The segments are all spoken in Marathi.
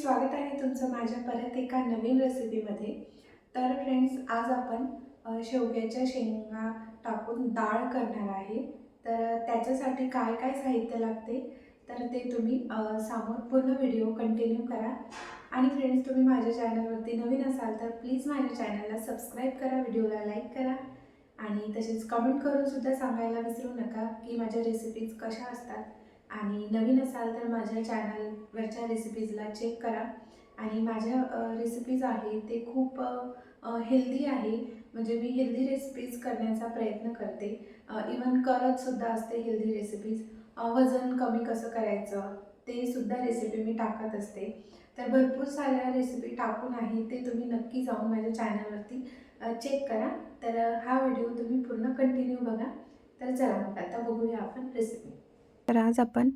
स्वागत आहे तुमचं माझ्या परत एका नवीन रेसिपीमध्ये तर फ्रेंड्स आज आपण शेवग्याच्या शेंगा टाकून डाळ करणार आहे. तर त्याच्यासाठी काय काय साहित्य लागते तर ते तुम्ही सामोर पूर्ण व्हिडिओ कंटिन्यू करा. आणि फ्रेंड्स तुम्ही माझ्या चॅनलवरती नवीन असाल तर प्लीज माझ्या चॅनलला सबस्क्राईब करा व्हिडिओला लाईक करा. आणि तसेच कमेंट करूनसुद्धा सांगायला विसरू नका की माझ्या रेसिपीज कशा असतात. आणि नवीन असाल तर माझ्या चॅनलवरच्या रेसिपीजला चेक करा. आणि माझ्या रेसिपीज आहे ते खूप हेल्दी आहे. म्हणजे मी हेल्दी रेसिपीज करण्याचा प्रयत्न करते. इवन करतसुद्धा असते हेल्दी रेसिपीज वजन कमी कसं करायचं ते सुद्धा रेसिपी मी टाकत असते. तर भरपूर साऱ्या रेसिपी टाकून आहे ते तुम्ही नक्की जाऊन माझ्या चॅनलवरती चेक करा. तर हा व्हिडिओ तुम्ही पूर्ण कंटिन्यू बघा. तर चला मग आता बघूया आपण रेसिपी तर आज आपण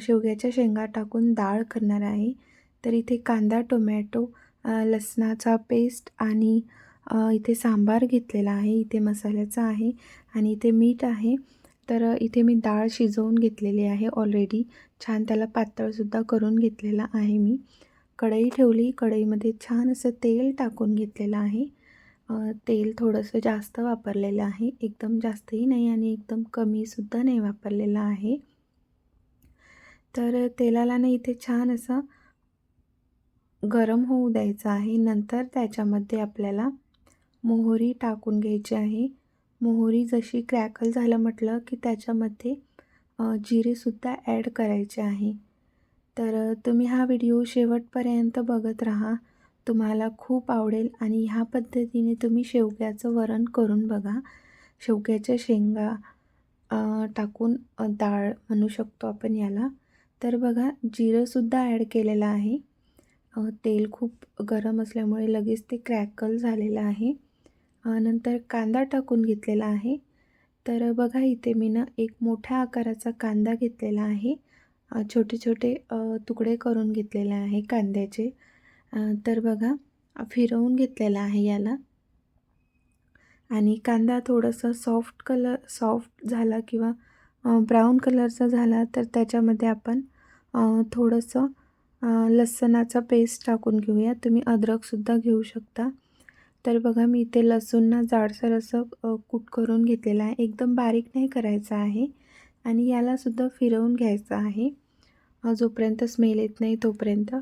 शेवग्याच्या शेंगा टाकून डाळ करणार आहे. तर इथे कांदा टोमॅटो लसणाचा पेस्ट आणि इथे सांबार घेतलेला आहे. इथे मसाल्याचा आहे आणि इथे मीठ आहे. तर इथे मी डाळ शिजवून घेतलेली आहे ऑलरेडी छान त्याला पातळसुद्धा करून घेतलेला आहे मी. कढई ठेवली. कढईमध्ये छान असं तेल टाकून घेतलेलं आहे. तेल थोडंसं जास्त वापरलेलं आहे. एकदम जास्तही नाही आणि एकदम कमीसुद्धा नाही वापरलेलं आहे. तर तेलाला ना इथे छान असं गरम होऊ द्यायचं आहे. नंतर त्याच्यामध्ये आपल्याला मोहरी टाकून घ्यायची आहे. मोहरी जशी क्रॅकल झालं म्हटलं की त्याच्यामध्ये जिरेसुद्धा ॲड करायचे आहे. तर तुम्ही हा व्हिडिओ शेवटपर्यंत बघत राहा. तुम्हाला खूप आवडेल आणि ह्या पद्धतीने तुम्ही शेवग्याचं वरण करून बघा. शेवग्याच्या शेंगा टाकून डाळ म्हणू शकतो आपण याला. तर बघा जिरंसुद्धा ॲड केलेलं आहे. तेल खूप गरम असल्यामुळे लगेच ते क्रॅकल झालेलं आहे. नंतर कांदा टाकून घेतलेला आहे. तर बघा इथे मी ना एक मोठ्या आकाराचा कांदा घेतलेला आहे. छोटे छोटे तुकडे करून घेतलेले आहे कांद्याचे. तर बघा फिरवून घेतलेला आहे याला. आणि कांदा थोडासा सॉफ्ट कलर सॉफ्ट झाला किंवा ब्राऊन कलरचा झाला तर त्याच्यामध्ये आपण थोडंसं लसणाचा पेस्ट टाकून घेऊया. तुम्ही अद्रकसुद्धा घेऊ शकता. तर बघा मी इथे लसूण ना जाडसर असं कूट करून घेतलेलं आहे. एकदम बारीक नाही करायचं आहे. आणि यालासुद्धा फिरवून घ्यायचं आहे. जोपर्यंत स्मेल येत नाही तोपर्यंत.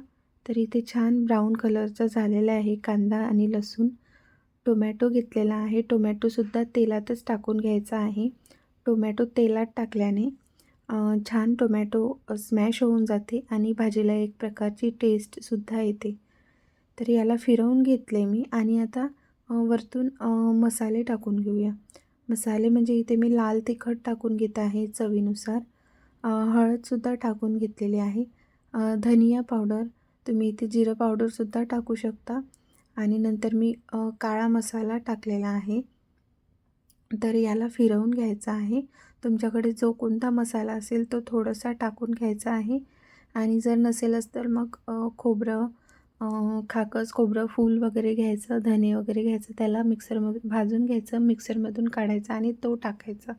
तर इथे छान ब्राऊन कलरचा झालेला आहे कांदा आणि लसूण. टोमॅटो घेतलेला आहे. टोमॅटोसुद्धा तेलातच टाकून घ्यायचा आहे. टोमॅटो तेलात टाकल्याने छान टोमॅटो स्मॅश होऊन जाते आणि भाजीला एक प्रकारची टेस्टसुद्धा येते. तर याला फिरवून घेतले मी आणि आता वरतून मसाले टाकून घेऊया. मसाले म्हणजे इथे मी लाल तिखट टाकून घेत आहे चवीनुसार. हळदसुद्धा टाकून घेतलेली आहे. धनिया पावडर तुम्ही इथे जिरं पावडरसुद्धा टाकू शकता. आणि नंतर मी काळा मसाला टाकलेला आहे. तर याला फिरवून घ्यायचा आहे. तुमच्याकडे जो कोणता मसाला असेल तो थोडासा टाकून घ्यायचा आहे. आणि जर नसेलच तर मग खोबरं खाकस खोबरं फूल वगैरे घ्यायचं धने वगैरे घ्यायचं त्याला मिक्सरमधून भाजून घ्यायचं मिक्सरमधून काढायचं आणि तो टाकायचा.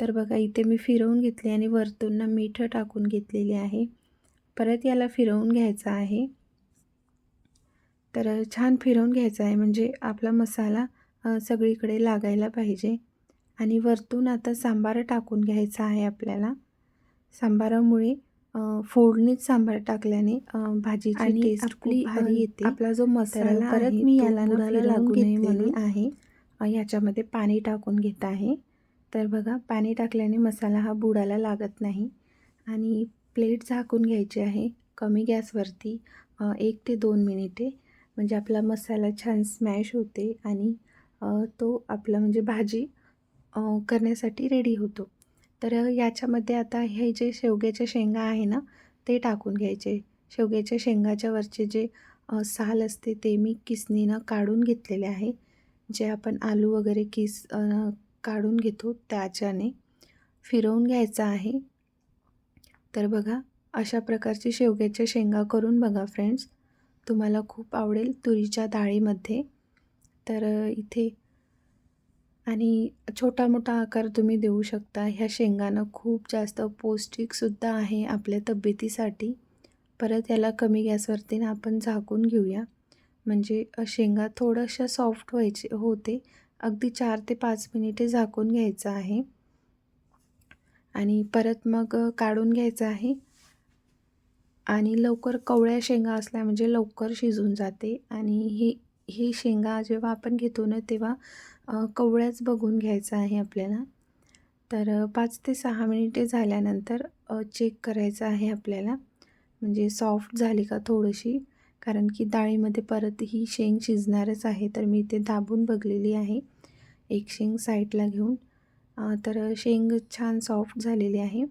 तर बघा इथे मी फिरवून घेतले आणि वरतून ना मीठ टाकून घेतलेली आहे. परत याला फिरवून घ्यायचं आहे. तर छान फिरवून घ्यायचं आहे. म्हणजे आपला मसाला सगळीकडे लागायला पाहिजे. आणि वरतून आता सांबार टाकून घ्यायचा आहे आपल्याला. सांबारामुळे फोडणीत सांबार टाकल्याने अ, भाजीची आणि टेस्ट आपली, खूप भारी येते. आपला जो मसाला परत मी याला लागू नये म्हणून. आहे. अ, ह्याच्यामध्ये पाणी टाकून घेत आहे. तर बघा पाणी टाकल्याने मसाला हा बुडाला लागत नाही. आणि प्लेट झाकून घ्यायची आहे कमी गॅसवरती एक ते दोन मिनिटे. म्हणजे आपला मसाला छान स्मॅश होते आणि तो आपला म्हणजे भाजी करण्यासाठी रेडी होतो. तर याच्यामध्ये आता हे जे शेवग्याच्या शेंगा आहे ना ते टाकून घ्यायचे. शेवग्याच्या शेंगाच्या वरचे जे साल असते ते मी किसनीनं काढून घेतलेले आहे. जे आपण आलू वगैरे किस काढून घेतो त्याच्याने फिरवून घ्यायचं आहे. तर बघा अशा प्रकारची शेवग्याच्या शेंगा करून बघा फ्रेंड्स तुम्हाला खूप आवडेल तुरीच्या डाळीमध्ये. तर इथे आणि छोटा मोठा आकार तुम्ही देऊ शकता. ह्या शेंगानं खूप जास्त पौष्टिकसुद्धा आहे आपल्या तब्येतीसाठी. परत याला कमी गॅसवरती ना आपण झाकून घेऊया. म्हणजे शेंगा थोड्याशा सॉफ्ट व्हायचे होते. अगदी चार ते पाच मिनिटे झाकून घ्यायचं आहे. आणि परत मग काढून घ्यायचं आहे. आणि लवकर कवळ्या शेंगा असल्या म्हणजे लवकर शिजून जाते. आणि ही ही शेंगा जेव्हा आपण घेतो ना तेव्हा कवळ्याच बघून घ्यायचं आहे आपल्याला. तर पाच ते सहा मिनिटे झाल्यानंतर चेक करायचं आहे आपल्याला. म्हणजे सॉफ्ट झाली का थोडीशी. कारण की डाळीमध्ये परत ही शेंग शिजणारच आहे तर मी ते दाबून बघलेली आहे. एक शेंग साईडला घेऊन. तर शेंग छान सॉफ्ट झालेली आहे.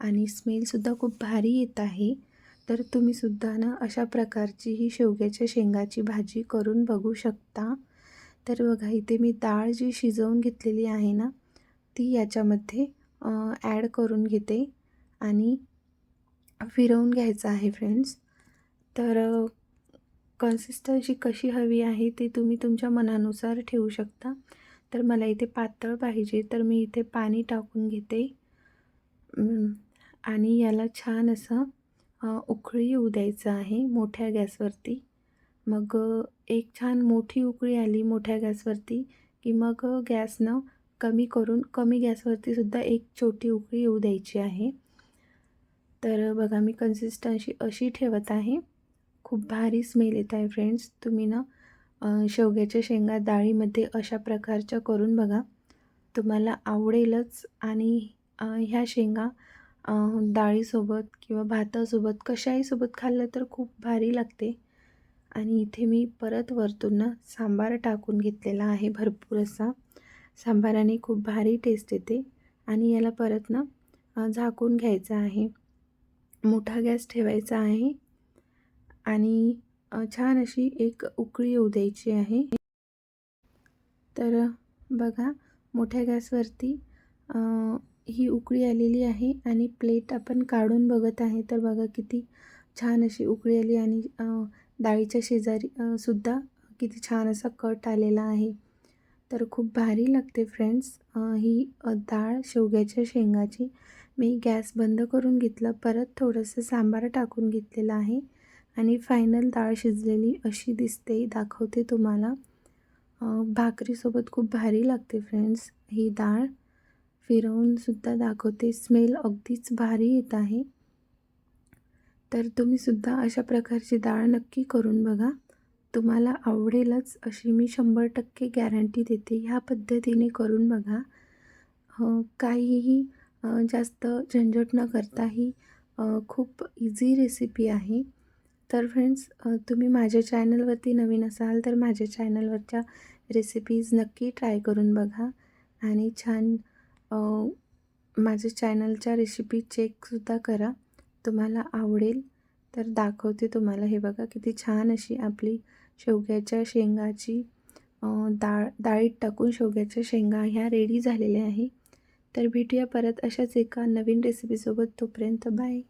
आणि स्मेलसुद्धा खूप भारी येत आहे. तर तुम्हीसुद्धा ना अशा प्रकारची ही शेवग्याच्या शेंगाची भाजी करून बघू शकता. तर बघा इथे मी डाळ जी शिजवून घेतलेली आहे ना ती याच्यामध्ये ॲड करून घेते आणि फिरवून घ्यायचं आहे फ्रेंड्स तर कन्सिस्टन्सी कशी हवी आहे ते तुम्ही तुमच्या मनानुसार ठेवू शकता. तर मला इथे पातळ पाहिजे तर मी इथे पाणी टाकून घेते. आणि याला छान असं उकळी येऊ द्यायचं आहे मोठ्या गॅसवरती. मग एक छान मोठी उकळी आली मोठ्या गॅसवरती की मग गॅसनं कमी करून कमी गॅसवरती सुद्धा एक छोटी उकळी येऊ द्यायची आहे. तर बघा मी कन्सिस्टन्सी अशी ठेवत आहे. खूप भारी स्मेल येत आहे फ्रेंड्स तुम्ही ना शेवग्याच्या शेंगा डाळीमध्ये अशा प्रकारच्या करून बघा. तुम्हाला आवडेलच आणि ह्या शेंगा डाळीसोबत किंवा भातासोबत कशाहीसोबत खाल्लं तर खूप भारी लागते. आणि इथे मी परत वरतून सांबार टाकून घेतलेला आहे भरपूर असा. सांबाराने खूप भारी टेस्ट येते. आणि याला परत ना झाकून घ्यायचं आहे. मोठा गॅस ठेवायचा आहे. आणि छान अशी एक उकळी येऊ द्यायची आहे. तर बघा मोठ्या गॅसवरती ही उकळी आलेली आहे आणि प्लेट आपण काढून बघत आहे. तर बघा किती छान अशी उकळी आली आणि डाळीच्या शेजारी सुद्धा किती छान असा कट आलेला आहे. तर खूप भारी लागते फ्रेंड्स ही डाळ शेवग्याच्या शेंगाची मी गॅस बंद करून घेतलं. परत थोडंसं सांबार टाकून घेतलेलं आहे आणि फायनल डाळ शिजलेली अशी दिसते. दाखवते तुम्हाला. भाकरीसोबत खूप भारी लागते फ्रेंड्स ही डाळ. फिरवूनसुद्धा दाखवते. स्मेल अगदीच भारी येत आहे. तर तुम्हीसुद्धा अशा प्रकारची डाळ नक्की करून बघा. तुम्हाला आवडेलच अशी मी शंभर टक्के गॅरंटी देते. ह्या पद्धतीने करून बघा. काहीही जास्त झंझट न करता ही खूप इझी रेसिपी आहे. तर फ्रेंड्स तुम्ही माझ्या चॅनलवरती नवीन असाल तर माझ्या चॅनलवरच्या रेसिपीज नक्की ट्राय करून बघा. आणि छान माझे माझ्या चॅनलच्या रेसिपी चेकसुद्धा करा. तुम्हाला आवडेल तर दाखवते तुम्हाला. हे बघा किती छान अशी आपली शेवग्याच्या शेंगाची डाळ डाळीत टाकून शेवग्याच्या शेंगा ह्या रेडी झालेल्या आहे. तर भेटूया परत अशाच एका नवीन रेसिपीसोबत तोपर्यंत बाय